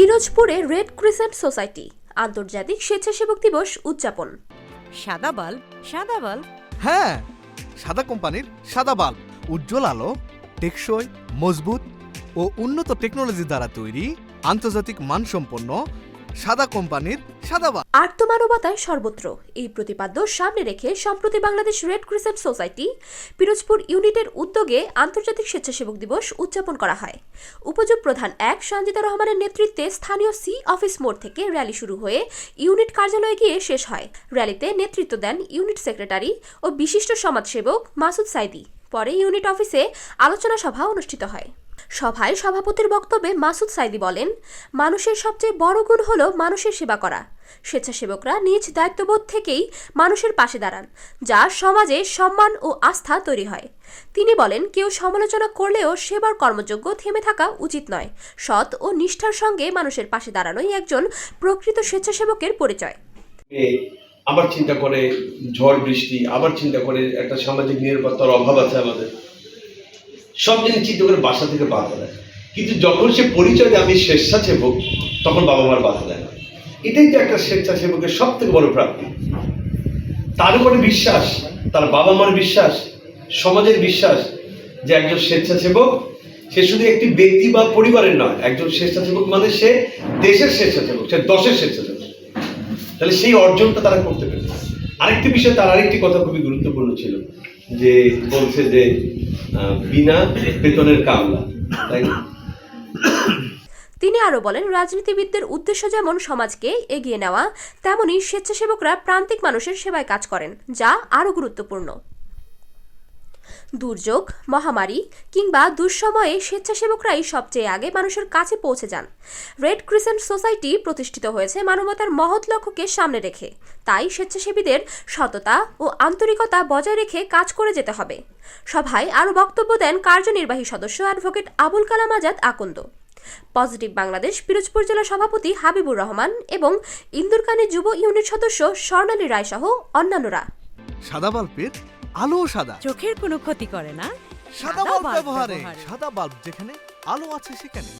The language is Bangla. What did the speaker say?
পিরোজপুরে রেড ক্রিসেন্ট সোসাইটি আন্তর্জাতিক স্বেচ্ছাসেবক দিবস উদযাপন। সাদা বাল্ব সাদা বাল্ব। হ্যাঁ সাদা কোম্পানির সাদা বাল্ব উজ্জ্বল আলো টেকসই মজবুত ও উন্নত টেকনোলজি দ্বারা তৈরি আন্তর্জাতিক মানসম্পন্ন সাদা কোম্পানির সাদা বাল্ব আর্তমানবতায় সর্বত্র। এই প্রতিপাদ্য সামনে রেখে সম্প্রতি Bangladesh red crescent society Pirojpur ইউনিটের উদ্যোগে আন্তর্জাতিক স্বেচ্ছাসেবক দিবস উদযাপন করা হয়। উপযোগ প্রধান এক, সঞ্জিতা রহমানের নেতৃত্বে স্থানীয় সি অফিস মোড় থেকে র্যালি শুরু হয়ে ইউনিট কার্যালয়ে গিয়ে শেষ হয়। র্যালিতে নেতৃত্ব দেন ইউনিট সেক্রেটারি ও বিশিষ্ট সমাজসেবক মাসুদ সাইদি। পরে ইউনিট অফিসে আলোচনা সভা অনুষ্ঠিত হয়। সভায় সভাপতির বক্তব্যে মাসুদ সাইদি বলেন, মানুষের সবচেয়ে বড় গুণ হলো মানুষের সেবা করা। স্বেচ্ছাসেবকরা নিজ দায়িত্ববোধ থেকেই মানুষের পাশে দাঁড়ান, যা সমাজে সম্মান ও আস্থা তৈরি হয়। তিনি বলেন, কেউ সমালোচনা করলেও সেবার কর্মযোগ্য থেমে থাকা উচিত নয়। সৎ ও নিষ্ঠার সঙ্গে মানুষের পাশে দাঁড়ানোই একজন প্রকৃত স্বেচ্ছাসেবকের পরিচয়। আবার চিন্তা করে ঝড়, বৃষ্টি, আবার চিন্তা করে একটা সামাজিক নিরাপত্তার অভাব আছে আমাদের। সব জিনিস চিন্তা করে বাসা থেকে বাধা দেয়। কিন্তু যখন সে পরিচয় আমি স্বেচ্ছাসেবক, তখন বাবা মার বাধা দেয় না। এটাই তো একটা স্বেচ্ছাসেবকের সব থেকে বড় প্রাপ্তি। তার উপরে বিশ্বাস, তার বাবা মার বিশ্বাস, সমাজের বিশ্বাস যে একজন স্বেচ্ছাসেবক, সে শুধু একটি ব্যক্তি বা পরিবারের নয়, একজন স্বেচ্ছাসেবক মানে সে দেশের স্বেচ্ছাসেবক, সে দশের স্বেচ্ছাসেবক। তাহলে সেই অর্জনটা তারা করতে পেরেছে। আরেকটি বিষয়, তার আরেকটি কথা খুবই গুরুত্বপূর্ণ ছিল, যে বলছে যে বিনা বেতনের কামলা তাই তিনি আরও বলেন, রাজনীতিবিদদের উদ্দেশ্য যেমন সমাজকে এগিয়ে নেওয়া, তেমনি স্বেচ্ছাসেবকরা প্রান্তিক মানুষের সেবায় কাজ করেন, যা আরও গুরুত্বপূর্ণ। দুর্যোগ, মহামারী কিংবা দুঃসময়ে স্বেচ্ছাসেবকরাই সবচেয়ে আগে মানুষের কাছে পৌঁছে যান। রেড ক্রিসেন্ট সোসাইটি প্রতিষ্ঠিত হয়েছে মানবতার মহৎ লক্ষ্যকে সামনে রেখে। তাই স্বেচ্ছাসেবীদের সততা ও আন্তরিকতা বজায় রেখে কাজ করে যেতে হবে। সভায় আরও বক্তব্য দেন কার্যনির্বাহী সদস্য অ্যাডভোকেট আবুল কালাম আজাদ আকন্দ। পজিটিভ বাংলাদেশ, পিরোজপুর জেলা সভাপতি হাবিবুর রহমান এবং ইন্দুরকানী যুব ইউনিট সদস্য স্বর্ণালী রায় সহ অন্যান্যরা। সাদা আলো সাদা। চোখের কোনো ক্ষতি করে না। সাদা বাল্ব ব্যবহারে। সাদা বাল্ব যেখানে আলো আছে সেখানে।